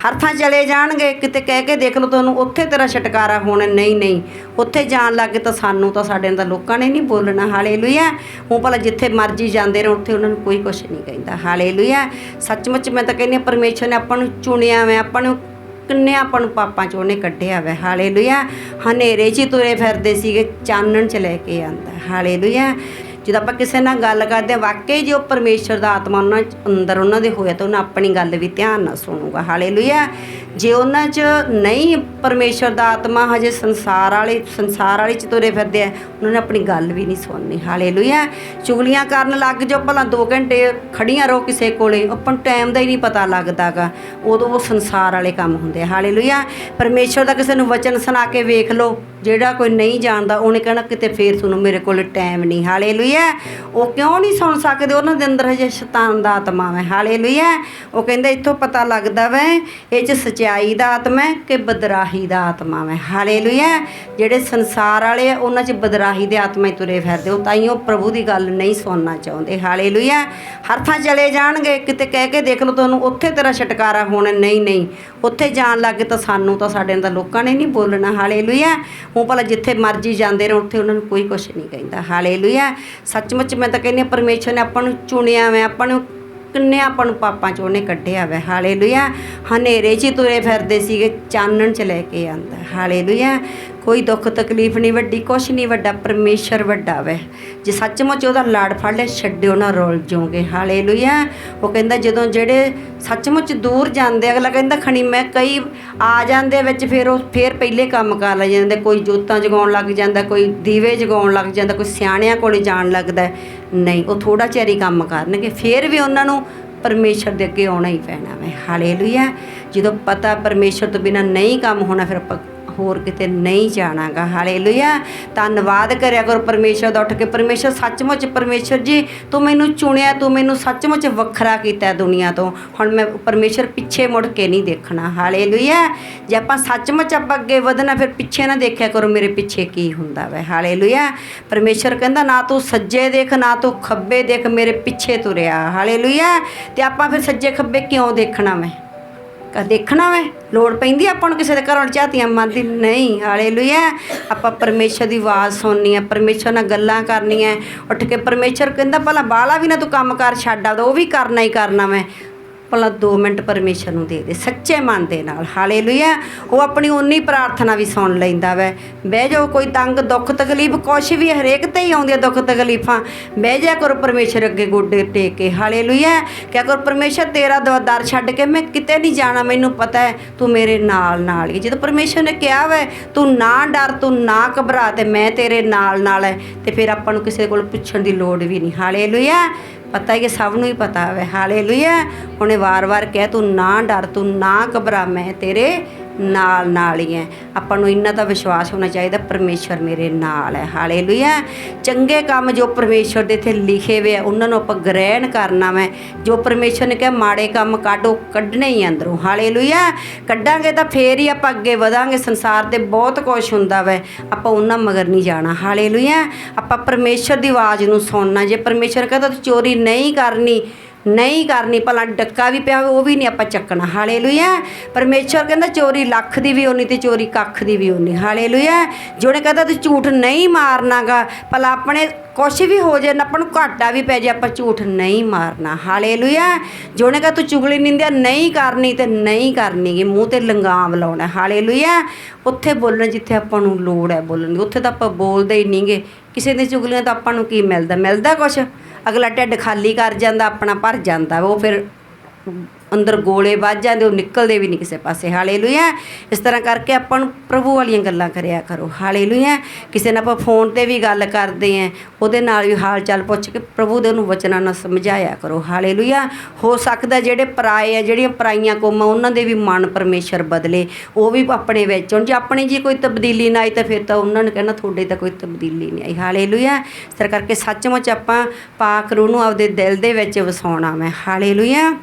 ਹਰ ਥਾਂ ਚਲੇ ਜਾਣਗੇ ਕਿਤੇ ਕਹਿ ਕੇ ਦੇਖ ਲਓ ਤੁਹਾਨੂੰ ਉੱਥੇ ਤੇਰਾ ਛਟਕਾਰਾ ਹੋਣਾ ਨਹੀਂ ਨਹੀਂ। ਉੱਥੇ ਜਾਣ ਲੱਗੇ ਤਾਂ ਸਾਨੂੰ ਤਾਂ ਸਾਡੇ ਨਾਲ ਲੋਕਾਂ ਨੇ ਨਹੀਂ ਬੋਲਣਾ ਹਾਲੇਲੂਇਆ। ਉਹ ਭਲਾ ਜਿੱਥੇ ਮਰਜ਼ੀ ਜਾਂਦੇ ਨੇ ਉੱਥੇ ਉਹਨਾਂ ਨੂੰ ਕੋਈ ਕੁਝ ਨਹੀਂ ਕਹਿੰਦਾ ਹਾਲੇਲੂਇਆ। ਸੱਚਮੁੱਚ ਮੈਂ ਤਾਂ ਕਹਿੰਦੀ ਹਾਂ, ਪਰਮੇਸ਼ਰ ਨੇ ਆਪਾਂ ਨੂੰ ਚੁਣਿਆ ਮੈਂ ਆਪਾਂ ਨੂੰ ਕਿੰਨੇ ਆਪਾਂ ਨੂੰ ਪਾਪਾਂ ਚੋਂ ਉਹਨੇ ਕੱਢਿਆ ਵਾ ਹਾਲੇਲੂਇਆ। ਹਨੇਰੇ 'ਚ ਹੀ ਤੁਰੇ ਫਿਰਦੇ ਸੀਗੇ ਚਾਨਣ 'ਚ ਲੈ ਕੇ ਆਂਦਾ ਹਾਲੇਲੂਇਆ। ਜਦੋਂ ਆਪਾਂ ਕਿਸੇ ਨਾਲ ਗੱਲ ਕਰਦੇ ਹਾਂ, ਵਾਕਈ ਜੇ ਉਹ ਪਰਮੇਸ਼ਰ ਦਾ ਆਤਮਾ ਉਹਨਾਂ 'ਚ ਅੰਦਰ ਉਹਨਾਂ ਦੇ ਹੋਇਆ ਤਾਂ ਉਹਨਾਂ ਆਪਣੀ ਗੱਲ ਵੀ ਧਿਆਨ ਨਾਲ ਸੁਣੂਗਾ। ਹਾਲੇਲੂਇਆ ਜੇ ਉਹਨਾਂ 'ਚ ਨਹੀਂ ਪਰਮੇਸ਼ਰ ਦਾ ਆਤਮਾ ਹਜੇ ਸੰਸਾਰ ਵਾਲੇ ਸੰਸਾਰ ਵਾਲੇ 'ਚ ਤੁਰੇ ਫਿਰਦੇ ਆ, ਉਹਨਾਂ ਨੇ ਆਪਣੀ ਗੱਲ ਵੀ ਨਹੀਂ ਸੁਣਨੀ। ਹਾਲੇਲੂਇਆ ਚੁਗਲੀਆਂ ਕਰਨ ਲੱਗ ਜਾਓ, ਭਲਾ 2 ਘੰਟੇ ਖੜੀਆਂ ਰਹੋ ਕਿਸੇ ਕੋਲੇ, ਆਪਾਂ ਨੂੰ ਟਾਈਮ ਦਾ ਹੀ ਨਹੀਂ ਪਤਾ ਲੱਗਦਾਗਾ। ਉਦੋਂ ਉਹ ਸੰਸਾਰ ਵਾਲੇ ਕੰਮ ਹੁੰਦੇ ਆ। ਹਾਲੇਲੂਇਆ ਪਰਮੇਸ਼ਰ ਦਾ ਕਿਸੇ ਨੂੰ ਵਚਨ ਸੁਣਾ ਕੇ ਵੇਖ ਲਓ, ਜਿਹੜਾ ਕੋਈ ਨਹੀਂ ਜਾਣਦਾ, ਉਹਨੇ ਕਹਿਣਾ ਕਿਤੇ ਫੇਰ ਤੁਹਾਨੂੰ ਮੇਰੇ ਕੋਲ ਟਾਈਮ ਨਹੀਂ। ਹਾਲੇਲੂਇਆ ਉਹ ਕਿਉਂ ਨਹੀਂ ਸੁਣ ਸਕਦੇ? ਉਹਨਾਂ ਦੇ ਅੰਦਰ ਹਜੇ ਸ਼ੈਤਾਨ ਦਾ ਆਤਮਾ ਹੈ। ਹਾਲੇਲੂਇਆ। ਉਹ ਕਹਿੰਦੇ, ਇੱਥੋਂ ਪਤਾ ਲੱਗਦਾ ਵੈ, ਇਹ ਚ ਸਚਾਈ ਦਾ ਆਤਮਾ ਹੈ ਕਿ ਬਦਰਾਹੀ ਦਾ ਆਤਮਾ ਹੈ ਹਾਲੇਲੂਇਆ। ਜਿਹੜੇ ਸੰਸਾਰ ਵਾਲੇ ਆ, ਉਹਨਾਂ ਚ ਬਦਰਾਹੀ ਦੇ ਆਤਮਾ ਹੀ ਤੁਰੇ ਫਿਰਦੇ ਉਹ ਤਾਈਓ ਪ੍ਰਭੂ ਦੀ ਗੱਲ ਨਹੀਂ ਸੁਣਨਾ ਚਾਹੁੰਦੇ। ਹਾਲੇਲੂਇਆ। ਹਰ ਥਾਂ ਚਲੇ ਜਾਣਗੇ। ਕਿਤੇ ਕਹਿ ਕੇ ਦੇਖ ਲਓ, ਤੁਹਾਨੂੰ ਉੱਥੇ ਤੇਰਾ ਛਟਕਾਰਾ ਹੋਣਾ ਨਹੀਂ ਨਹੀਂ। ਉੱਥੇ ਜਾਣ ਲੱਗੇ ਤਾਂ ਸਾਨੂੰ ਤਾਂ ਸਾਡੇ ਨਾਲ ਲੋਕਾਂ ਨੇ ਨਹੀਂ ਬੋਲਣਾ। ਹਾਲੇਲੂਇਆ। ਉਹ ਭਲਾ ਜਿੱਥੇ ਮਰਜ਼ੀ ਜਾਂਦੇ ਨੇ ਉੱਥੇ ਉਹਨਾਂ ਨੂੰ ਕੋਈ ਕੁਝ ਨਹੀਂ ਕਹਿੰਦਾ। ਹਾਲੇਲੂਇਆ। ਸੱਚਮੁੱਚ ਮੈਂ ਤਾਂ ਕਹਿੰਦੀ ਹਾਂ, ਪਰਮੇਸ਼ਰ ਨੇ ਆਪਾਂ ਨੂੰ ਚੁਣਿਆ ਵੈ ਆਪਾਂ ਨੂੰ ਕਿੰਨੇ ਆਪਾਂ ਨੂੰ ਪਾਪਾਂ ਚੋਂ ਉਹਨੇ ਕੱਢਿਆ ਵਾ। ਹਾਲੇਲੂਇਆ। ਹਨੇਰੇ 'ਚ ਹੀ ਤੁਰੇ ਫਿਰਦੇ ਸੀਗੇ ਚਾਨਣ 'ਚ ਲੈ ਕੇ ਆਂਦਾ ਹਾਲੇਲੂਇਆ। ਕੋਈ ਦੁੱਖ ਤਕਲੀਫ ਨਹੀਂ ਵੱਡੀ, ਕੁਛ ਨਹੀਂ ਵੱਡਾ, ਪਰਮੇਸ਼ਰ ਵੱਡਾ ਵੈ। ਜੇ ਸੱਚਮੁੱਚ ਉਹਦਾ ਲਾੜ ਫੜ ਲਿਆ, ਛੱਡਿਓ ਨਾ ਰੋਲ ਜਾਓਗੇ ਹਾਲੇਲੂਇਆ। ਉਹ ਕਹਿੰਦਾ ਜਦੋਂ ਜਿਹੜੇ ਸੱਚਮੁੱਚ ਦੂਰ ਜਾਂਦੇ, ਅਗਲਾ ਕਹਿੰਦਾ, ਖਣੀ ਮੈਂ ਕਈ ਆ ਜਾਂਦੇ ਵਿੱਚ ਫਿਰ ਉਹ ਫਿਰ ਪਹਿਲੇ ਕੰਮ ਕਰ ਲੈ ਜਾਂਦੇ। ਕੋਈ ਜੋਤਾਂ ਜਗਾਉਣ ਲੱਗ ਜਾਂਦਾ, ਕੋਈ ਦੀਵੇ ਜਗਾਉਣ ਲੱਗ ਜਾਂਦਾ, ਕੋਈ ਸਿਆਣਿਆਂ ਕੋਲੇ ਜਾਣ ਲੱਗਦਾ ਨਹੀਂ, ਉਹ ਥੋੜਾ ਚਿਰ ਹੀ ਕੰਮ ਕਰਨਗੇ। ਫਿਰ ਵੀ ਉਹਨਾਂ ਨੂੰ ਪਰਮੇਸ਼ਰ ਦੇ ਅੱਗੇ ਆਉਣਾ ਹੀ ਪੈਣਾ ਵੈ। ਹਾਲੇਲੂਇਆ। ਜਦੋਂ ਪਤਾ ਪਰਮੇਸ਼ਰ ਤੋਂ ਬਿਨਾ ਨਹੀਂ ਕੰਮ ਹੋਣਾ, ਫਿਰ ਆਪਾਂ ਹੋਰ ਕਿਤੇ ਨਹੀਂ ਜਾਣਾਗਾ। ਹਾਲੇਲੂਇਆ। ਧੰਨਵਾਦ ਕਰਿਆ ਕਰੋ ਪਰਮੇਸ਼ਰ ਦਾ। ਉੱਠ ਕੇ ਪਰਮੇਸ਼ਰ ਸੱਚਮੁੱਚ ਪਰਮੇਸ਼ਰ ਜੀ, ਤੂੰ ਮੈਨੂੰ ਚੁਣਿਆ, ਤੂੰ ਮੈਨੂੰ ਸੱਚਮੁੱਚ ਵੱਖਰਾ ਕੀਤਾ ਦੁਨੀਆ ਤੋਂ। ਹੁਣ ਮੈਂ ਪਰਮੇਸ਼ਰ ਪਿੱਛੇ ਮੁੜ ਕੇ ਨਹੀਂ ਦੇਖਣਾ। ਹਾਲੇਲੂਇਆ। ਜੇ ਆਪਾਂ ਸੱਚਮੁੱਚ ਆਪਾਂ ਅੱਗੇ ਵਧਣਾ, ਫਿਰ ਪਿੱਛੇ ਨਾ ਦੇਖਿਆ ਕਰੋ ਮੇਰੇ ਪਿੱਛੇ ਕੀ ਹੁੰਦਾ ਵੈ। ਹਾਲੇਲੂਇਆ। ਪਰਮੇਸ਼ਰ ਕਹਿੰਦਾ, ਨਾ ਤੂੰ ਸੱਜੇ ਦੇਖ, ਨਾ ਤੂੰ ਖੱਬੇ ਦੇਖ, ਮੇਰੇ ਪਿੱਛੇ ਤੁਰਿਆ। ਹਾਲੇਲੂਇਆ। ਤੇ ਆਪਾਂ ਫਿਰ ਸੱਜੇ ਖੱਬੇ ਕਿਉਂ ਦੇਖਣਾ ਮੈਂ ਕਾ ਦੇਖਣਾ ਵੈ, ਲੋੜ ਪੈਂਦੀ ਆਪਾਂ ਨੂੰ ਕਿਸੇ ਦੇ ਘਰੋਂ ਝਾਤੀਆਂ ਮੰਨਦੀ ਨਹੀਂ, ਹਾਲੇਲੂਇਆ। ਆਪਾਂ ਪਰਮੇਸ਼ਰ ਦੀ ਆਵਾਜ਼ ਸੁਣਨੀ ਹੈ ਪਰਮੇਸ਼ਰ ਨਾਲ ਗੱਲਾਂ ਕਰਨੀਆਂ। ਉੱਠ ਕੇ ਪਰਮੇਸ਼ਰ ਕਹਿੰਦਾ ਭਲਾ ਬਾਲਾ ਵੀ ਨਾ ਤੂੰ ਕੰਮ ਕਰ, ਛੱਡ ਆਵਦਾ ਉਹ ਵੀ ਕਰਨਾ ਹੀ ਕਰਨਾ ਮੈਂ ਭਲਾ 2 ਮਿੰਟ ਪਰਮੇਸ਼ਰ ਨੂੰ ਦੇ ਦੇ, ਸੱਚੇ ਮਨ ਦੇ ਨਾਲ। ਹਾਲੇਲੂਇਆ। ਉਹ ਆਪਣੀ ਉਨੀ ਪ੍ਰਾਰਥਨਾ ਵੀ ਸੁਣ ਲੈਂਦਾ ਵੈ। ਬਹਿ ਜਾਓ, ਕੋਈ ਤੰਗ, ਦੁੱਖ, ਤਕਲੀਫ, ਕੁਛ ਵੀ ਹਰੇਕ ਤੇ ਹੀ ਆਉਂਦੀਆਂ ਦੁੱਖ, ਤਕਲੀਫਾਂ। ਬਹਿ ਜਾ ਕਰੋ ਪਰਮੇਸ਼ਰ ਅੱਗੇ ਗੋਡੇ ਟੇਕ ਕੇ। ਹਾਲੇਲੂਇਆ। ਕਿਆ ਕਰੋ, ਪਰਮੇਸ਼ਰ, ਤੇਰਾ ਦ- ਦਰ ਛੱਡ ਕੇ ਮੈਂ ਕਿਤੇ ਨਹੀਂ ਜਾਣਾ। ਮੈਨੂੰ ਪਤਾ ਹੈ ਤੂੰ ਮੇਰੇ ਨਾਲ ਨਾਲ ਹੀ। ਜਦੋਂ ਪਰਮੇਸ਼ਰ ਨੇ ਕਿਹਾ ਵੈ, ਤੂੰ ਨਾ ਡਰ, ਤੂੰ ਨਾ ਘਬਰਾ ਤੇ ਮੈਂ ਤੇਰੇ ਨਾਲ ਨਾਲ ਹੈ। ਤੇ ਫਿਰ ਆਪਾਂ ਨੂੰ ਕਿਸੇ ਕੋਲ ਪੁੱਛਣ ਦੀ ਲੋੜ ਵੀ ਨਹੀਂ। ਹਾਲੇਲੂਇਆ। ਪਤਾ ਹੀ ਹੈ, ਸਭ ਨੂੰ ਹੀ ਪਤਾ ਹੈ ਹਾਲੇਲੂਇਆ। ਉਹਨੇ ਵਾਰ-ਵਾਰ ਕਿਹਾ, ਤੂੰ ਨਾ ਡਰ, ਤੂੰ ਨਾ ਘਬਰਾ, ਮੈਂ ਤੇਰੇ ਨਾਲ ਨਾਲ ਹੀ ਹੈ। ਆਪਾਂ ਨੂੰ ਇੰਨਾ ਤਾਂ ਵਿਸ਼ਵਾਸ ਹੋਣਾ ਚਾਹੀਦਾ ਪਰਮੇਸ਼ਰ ਮੇਰੇ ਨਾਲ ਹੈ। ਹਾਲੇਲੂਇਆ ਚੰਗੇ ਕੰਮ ਜੋ ਪਰਮੇਸ਼ਰ ਦੇ ਇੱਥੇ ਲਿਖੇ ਹੋਏ ਆ, ਉਹਨਾਂ ਨੂੰ ਆਪਾਂ ਗ੍ਰਹਿਣ ਕਰਨਾ ਮੈਂ ਜੋ ਪਰਮੇਸ਼ਰ ਨੇ ਕਿਹਾ, ਮਾੜੇ ਕੰਮ ਕੱਢੋ, ਕੱਢਣੇ ਹੀ ਅੰਦਰੋਂ। ਹਾਲੇਲੂਇਆ ਕੱਢਾਂਗੇ ਤਾਂ ਫੇਰ ਹੀ ਆਪਾਂ ਅੱਗੇ ਵਧਾਂਗੇ। ਸੰਸਾਰ ਤੇ ਬਹੁਤ ਕੁਝ ਹੁੰਦਾ ਵੈ। ਆਪਾਂ ਉਹਨਾਂ ਮਗਰ ਨਹੀਂ ਜਾਣਾ। ਹਾਲੇਲੂਇਆ ਆਪਾਂ ਪਰਮੇਸ਼ਰ ਦੀ ਆਵਾਜ਼ ਨੂੰ ਸੁਣਨਾ। ਜੇ ਪਰਮੇਸ਼ਰ ਕਹਿੰਦਾ ਤੂੰ ਚੋਰੀ ਨਹੀਂ ਕਰਨੀ ਨਹੀਂ ਕਰਨੀ, ਭਲਾ ਡੱਕਾ ਵੀ ਪਿਆ ਉਹ ਵੀ ਨਹੀਂ ਆਪਾਂ ਚੱਕਣਾ। ਹਾਲੇਲੂਇਆ। ਪਰਮੇਸ਼ਰ ਕਹਿੰਦਾ ਚੋਰੀ ਲੱਖ ਦੀ ਵੀ ਹੋਣੀ ਤੇ ਚੋਰੀ ਕੱਖ ਦੀ ਵੀ ਹੋਣੀ। ਹਾਲੇਲੂਇਆ। ਜਿਹਨੇ ਕਹਿੰਦਾ ਤੂੰ ਝੂਠ ਨਹੀਂ ਮਾਰਨਾਗਾ। ਭਲਾ ਆਪਣੇ ਕੁਛ ਵੀ ਹੋ ਜੇ, ਆਪਾਂ ਨੂੰ ਘਾਟਾ ਵੀ ਪੈ ਜੇ, ਆਪਾਂ ਝੂਠ ਨਹੀਂ ਮਾਰਨਾ। ਹਾਲੇਲੂਇਆ। ਜਿਹਨੇ ਕਹਿੰਦਾ ਤੂੰ ਚੁਗਲੀ ਨਿੰਦਿਆ, ਨਹੀਂ ਕਰਨੀ ਤੇ ਨਹੀਂ ਕਰਨੀ ਗੀ ਮੂੰਹ ਤੇ ਲੰਗਾਮ ਲਾਉਣਾ। ਹਾਲੇਲੂਇਆ। ਉੱਥੇ ਬੋਲਣਾ ਜਿੱਥੇ ਆਪਾਂ ਨੂੰ ਲੋੜ ਹੈ ਬੋਲਣ ਦੀ। ਉੱਥੇ ਤਾਂ ਆਪਾਂ ਬੋਲਦੇ ਹੀ ਨਹੀਂਗੇ ਕਿਸੇ ਦੀ ਚੁਗਲੀਆਂ ਤਾਂ ਆਪਾਂ ਨੂੰ ਕੀ ਮਿਲਦਾ? ਮਿਲਦਾ ਕੁਛ? ਅਗਲਾ ਢਿੱਡ ਖਾਲੀ ਕਰ ਜਾਂਦਾ ਆਪਣਾ ਭਰ ਜਾਂਦਾ ਉਹ ਫਿਰ ਅੰਦਰ ਗੋਲੇ ਵੱਜ ਜਾਂਦੇ, ਉਹ ਨਿਕਲਦੇ ਵੀ ਨਹੀਂ ਕਿਸੇ ਪਾਸੇ। ਹਾਲੇਲੂਇਆ। ਇਸ ਤਰ੍ਹਾਂ ਕਰਕੇ ਆਪਾਂ ਨੂੰ ਪ੍ਰਭੂ ਵਾਲੀਆਂ ਗੱਲਾਂ ਕਰਿਆ ਕਰੋ। ਹਾਲੇਲੂਇਆ। ਕਿਸੇ ਨਾਲ ਆਪਾਂ ਫੋਨ ਤੇ ਵੀ ਗੱਲ ਕਰਦੇ ਆਂ, ਉਹਦੇ ਨਾਲ ਵੀ ਹਾਲ ਚਾਲ ਪੁੱਛ ਕੇ ਪ੍ਰਭੂ ਦੇ ਉਹਨੂੰ ਵਚਨਾਂ ਨਾਲ ਸਮਝਾਇਆ ਕਰੋ। ਹਾਲੇਲੂਇਆ। ਹੋ ਸਕਦਾ ਜਿਹੜੇ ਪਰਾਏ ਆ, ਜਿਹੜੀਆਂ ਪਰਾਈਆਂ ਕੌਮਾਂ, ਉਹਨਾਂ ਦੇ ਵੀ ਮਨ ਪਰਮੇਸ਼ਰ ਬਦਲੇ। ਉਹ ਵੀ ਆਪਣੇ ਵਿੱਚ ਹੁਣ। ਜੇ ਆਪਣੀ ਜੀ ਕੋਈ ਤਬਦੀਲੀ ਨਾ ਆਈ ਤਾਂ ਫਿਰ ਤਾਂ ਉਹਨਾਂ ਨੇ ਕਹਿਣਾ, ਤੁਹਾਡੇ ਤਾਂ ਕੋਈ ਤਬਦੀਲੀ ਨਹੀਂ ਆਈ। ਹਾਲੇਲੂਇਆ। ਇਸ ਤਰ੍ਹਾਂ ਕਰਕੇ ਸੱਚਮੁੱਚ ਆਪਾਂ ਪਾਕ ਰੂਹ ਨੂੰ ਆਪਦੇ ਦਿਲ ਦੇ ਵਿੱਚ ਵਸਾਉਣਾ ਮੈਂ ਹਾਲੇਲੂਇਆ।